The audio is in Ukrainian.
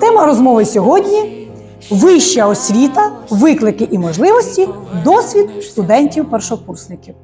Тема розмови сьогодні вища освіта, виклики і можливості, досвід студентів-першокурсників.